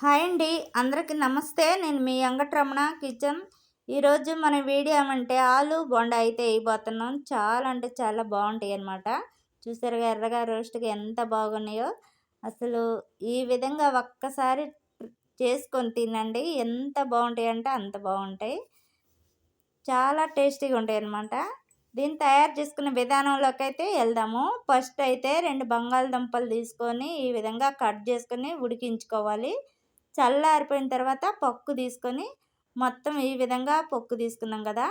Hi అండి. అందరికీ నమస్తే. నేను మీ అంగట్రమణ కిచెన్. ఈరోజు మన వీడియో ఏమంటే ఆలు బొండ అయితే వేయబోతున్నాం. చాలా అంటే చాలా బాగుంటాయి అన్నమాట. చూసారుగా ఎర్రగా రోస్ట్గా ఎంత బాగున్నాయో. అసలు ఈ విధంగా ఒక్కసారి చేసుకొని తినండి. ఎంత బాగుంటాయి అంటే అంత బాగుంటాయి. చాలా టేస్టీగా ఉంటాయి అనమాట దీన్ని తయారు చేసుకునే విధానంలోకి అయితే వెళ్దాము. ఫస్ట్ అయితే రెండు బంగాళదుంపలు తీసుకొని ఈ విధంగా కట్ చేసుకొని ఉడికించుకోవాలి. చల్లారిపోయిన తర్వాత పక్కు తీసుకొని మొత్తం ఈ విధంగా పొక్కు తీసుకున్నాం కదా.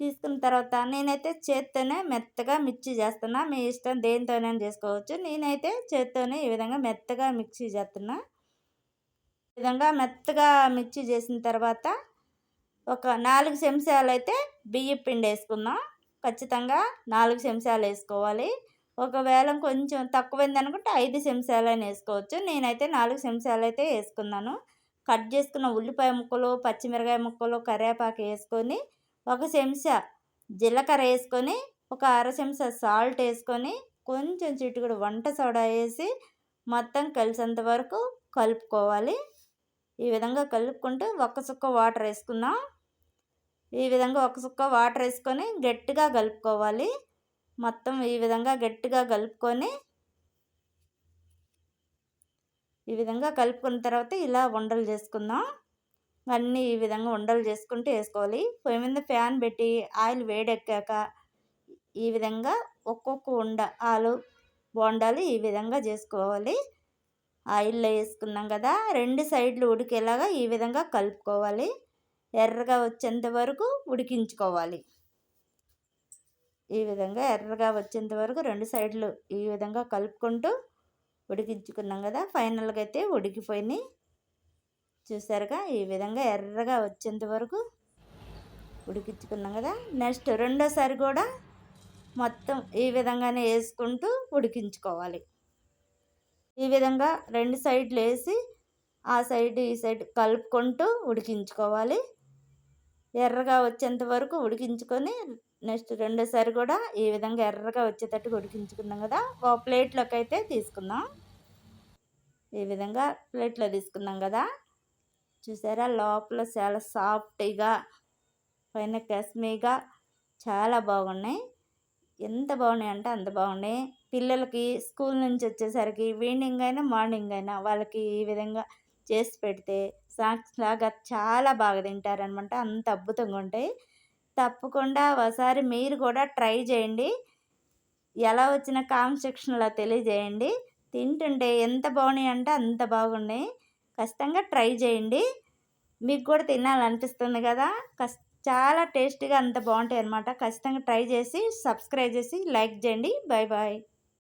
తీసుకున్న తర్వాత నేనైతే చేత్తోనే మెత్తగా మిక్సీ చేస్తున్నా. మీ ఇష్టం దేనితోనే చేసుకోవచ్చు. నేనైతే చేత్తోనే ఈ విధంగా మెత్తగా మిక్సీ చేస్తున్నా. ఈ విధంగా మెత్తగా మిక్సీ చేసిన తర్వాత ఒక నాలుగు చెంచాలు అయితే బియ్యం పిండి వేసుకుందాం. ఖచ్చితంగా నాలుగు చెంచాలు వేసుకోవాలి. ఒకవేళ కొంచెం తక్కువైంది అనుకుంటే ఐదు చెంచాలైనా వేసుకోవచ్చు. నేనైతే నాలుగు చెంచాలు అయితే వేసుకున్నాను. కట్ చేసుకున్న ఉల్లిపాయ ముక్కలు పచ్చిమిరకాయ ముక్కలు కరివేపాకు వేసుకొని ఒక చెంచా జీలకర్ర వేసుకొని ఒక అర చెంచా సాల్ట్ వేసుకొని కొంచెం చిటుకుడు వంట సోడా వేసి మొత్తం కలిసేంత వరకు కలుపుకోవాలి. ఈ విధంగా కలుపుకుంటూ ఒక్క చుక్క వాటర్ వేసుకుందాం. ఈ విధంగా ఒక చుక్క వాటర్ వేసుకొని గట్టిగా కలుపుకోవాలి. మొత్తం ఈ విధంగా గట్టిగా కలుపుకొని ఈ విధంగా కలుపుకున్న తర్వాత ఇలా ఉండలు చేసుకుందాం. అన్నీ ఈ విధంగా ఉండలు చేసుకుంటూ వేసుకోవాలి. పొయ్యి మీద ఫ్యాన్ పెట్టి ఆయిల్ వేడెక్కాక ఈ విధంగా ఒక్కొక్క ఉండ ఆలు బోండాలు ఈ విధంగా చేసుకోవాలి. ఆయిల్లో వేసుకున్నాం కదా రెండు సైడ్లు ఉడికేలాగా ఈ విధంగా కలుపుకోవాలి. ఎర్రగా వచ్చేంత వరకు ఉడికించుకోవాలి. ఈ విధంగా ఎర్రగా వచ్చేంత వరకు రెండు సైడ్లు ఈ విధంగా కలుపుకుంటూ ఉడికించుకున్నాం కదా. ఫైనల్గా అయితే ఉడికిపోయినాయి. చూసారుగా? ఈ విధంగా ఎర్రగా వచ్చేంత వరకు ఉడికించుకున్నాం కదా. నెక్స్ట్ రెండోసారి కూడా మొత్తం ఈ విధంగానే వేసుకుంటూ ఉడికించుకోవాలి. ఈ విధంగా రెండు సైడ్లు వేసి ఆ సైడ్ ఈ సైడ్ కలుపుకుంటూ ఉడికించుకోవాలి. ఎర్రగా వచ్చేంత వరకు ఉడికించుకొని నెక్స్ట్ రెండోసారి కూడా ఈ విధంగా ఎర్రగా వచ్చేటట్టు ఉడికించుకుందాం కదా. ఒక ప్లేట్లోకి అయితే తీసుకుందాం. ఈ విధంగా ప్లేట్లో తీసుకుందాం కదా. చూసారా? లోపల చాలా సాఫ్ట్గా పైన కస్మీగా చాలా బాగున్నాయి. ఎంత బాగున్నాయి అంటే అంత బాగున్నాయి. పిల్లలకి స్కూల్ నుంచి వచ్చేసరికి ఈవినింగ్ అయినా మార్నింగ్ అయినా వాళ్ళకి ఈ విధంగా చేసి పెడితే స్నాక్స్ లాగా చాలా బాగా తింటారనమాట అంత అద్భుతంగా ఉంటాయి. తప్పకుండా ఒకసారి మీరు కూడా ట్రై చేయండి. ఎలా వచ్చిన కామెంట్ సెక్షన్లో తెలియజేయండి. తింటుంటే ఎంత బాగున్నాయి అంటే అంత బాగున్నాయి. ఖచ్చితంగా ట్రై చేయండి. మీకు కూడా తినాలనిపిస్తుంది కదా. కస్ చాలా టేస్టీగా అంత బాగుంటాయి అనమాట ఖచ్చితంగా ట్రై చేసి సబ్స్క్రైబ్ చేసి లైక్ చేయండి. Bye bye